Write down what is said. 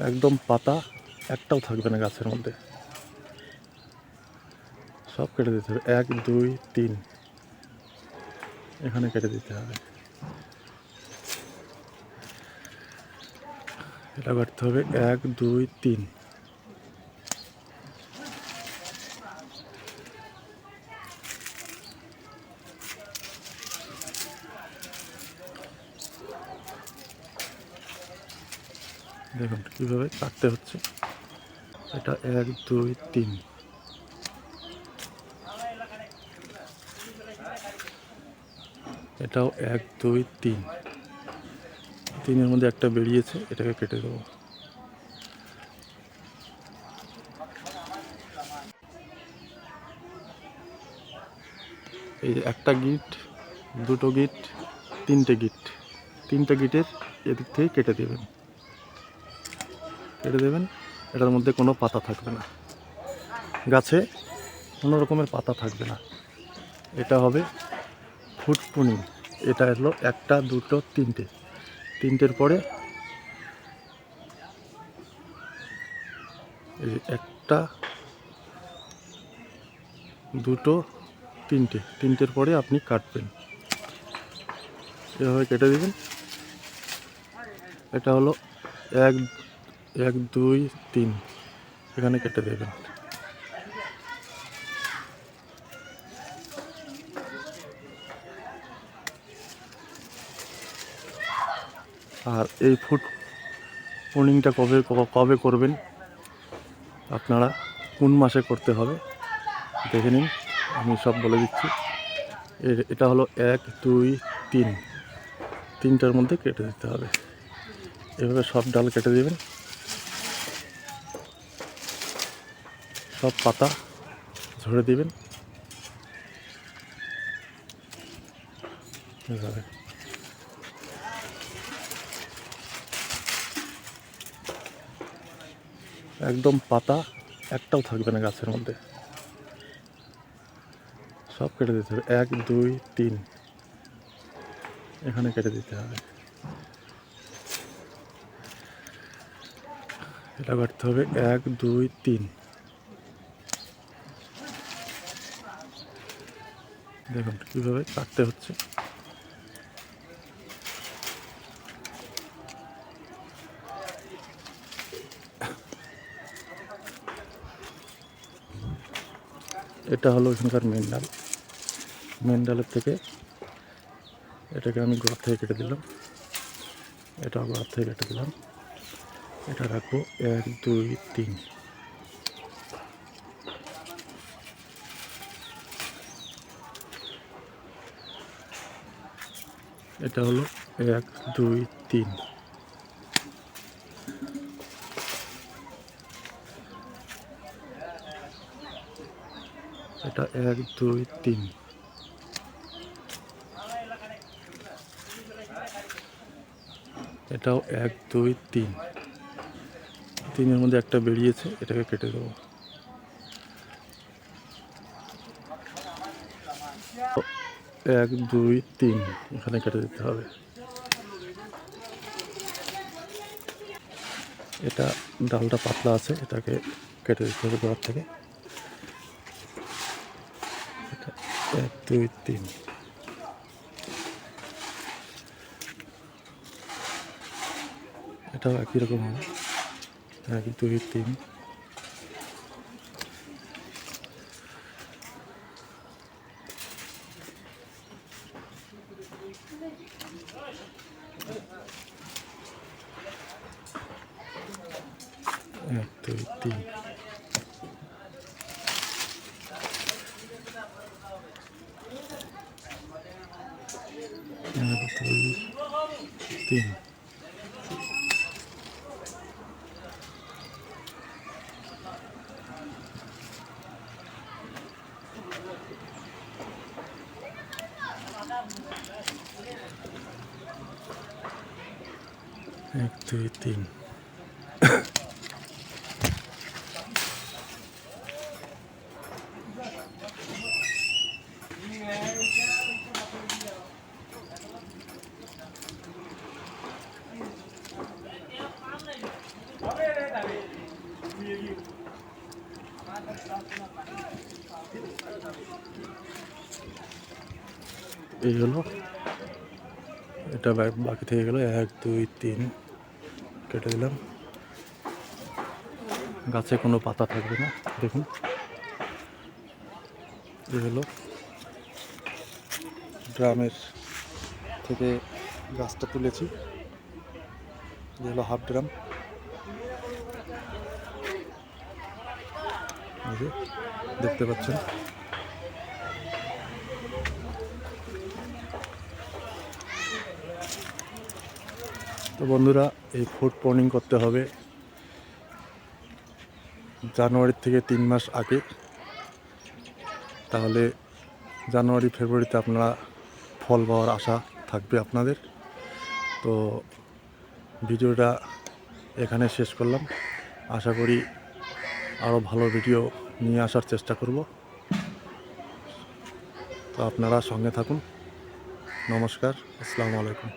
একদম পাতা, একটাও থাকবে না গাছের মধ্যে। সব কেটে দিতে হবে। এক, দুই, তিন। এখানে কেটে দিতে হবে। এটা করতে হবে। এক, দুই, তিন। দেখুন কীভাবে কাটতে হচ্ছে। এটা এক, দুই, তিন। এটাও এক, দুই, তিন। তিনের মধ্যে একটা বেরিয়েছে, এটাকে কেটে দেবো। এই একটা গিট, দুটো গিট, তিনটে গিট। তিনটে গিটের এদিক থেকে কেটে দেবেন। কেটে দেবেন। এটার মধ্যে কোনো পাতা থাকবে না। গাছে কোনো রকমের পাতা থাকবে না। এটা হবে ফুট ফুটপুনি এটা হলো একটা, দুটো, তিনটে। তিনটের পরে এই একটা, দুটো, তিনটে। তিনটের পরে আপনি কাটবেন। এভাবে কেটে দেবেন। এটা হলো এক এক, দুই, তিন। এখানে কেটে দেবেন আর এই ফুড পুনিংটা কবে কবে করবেন? আপনারা কোন মাসে করতে হবে? দেখে নিন। আমি সব বলে দিচ্ছি। এটা হলো এক, দুই, তিন। তিনটার মধ্যে কেটে দিতে হবে। এভাবে সব ডাল কেটে দেবেন। সব পাতা ঝরে দিবেন। একদম পাতা একটাও থাকবে না গাছের মধ্যে। সব কেটে দিতে হবে। এক, দুই, তিন। এখানে কেটে দিতে হবে। এটা কাটতে হবে। এক, দুই, তিন। দেখুন কীভাবে কাটতে হচ্ছে। এটা হলো এখানকার মেন ডাল। মেন ডালের থেকে এটাকে আমি গোড়ার থেকে কেটে দিলাম। এটা গোড়ার থেকে কেটে দিলাম। এটা রাখব এক, দুই, তিন। এটা হলো এক, দুই, তিন। এটা এক, দুই, তিন। এটাও এক, দুই, তিন। তিনের মধ্যে একটা বেরিয়েছে, এটাকে কেটে দেবো। এক, দুই, তিন। এখানে কেটে দিতে হবে। এটা ডালটা পাতলা আছে, এটাকে কেটে দিতে হবে গোড়ার থেকে। এক, দুই, তিন। এটাও একই রকম হবে। এক, দুই, তিন। এক দুই তিন। এক দুই তিন এক দুই তিন এই হলো। এটা বাকি থেকে গেল। এক, দুই, তিন। কেটে দিলাম। গাছে কোনো পাতা থাকবে না। দেখুন। এই হলো। ড্রামের থেকে গাছটা তুলেছি। এই হলো হাফ ড্রাম। যে দেখতে পাচ্ছেন। তো বন্ধুরা, এই ফুড পর্নিং করতে হবে। জানুয়ারির থেকে তিন মাস আগে। তাহলে জানুয়ারি, ফেব্রুয়ারিতে আপনারা ফল পাওয়ার আশা থাকবে আপনাদের। তো ভিডিওটা এখানে শেষ করলাম। আশা করি আরও ভালো ভিডিও নিয়ে আসার চেষ্টা করব। তো আপনারা সঙ্গে থাকুন। নমস্কার আসসালামু আলাইকুম।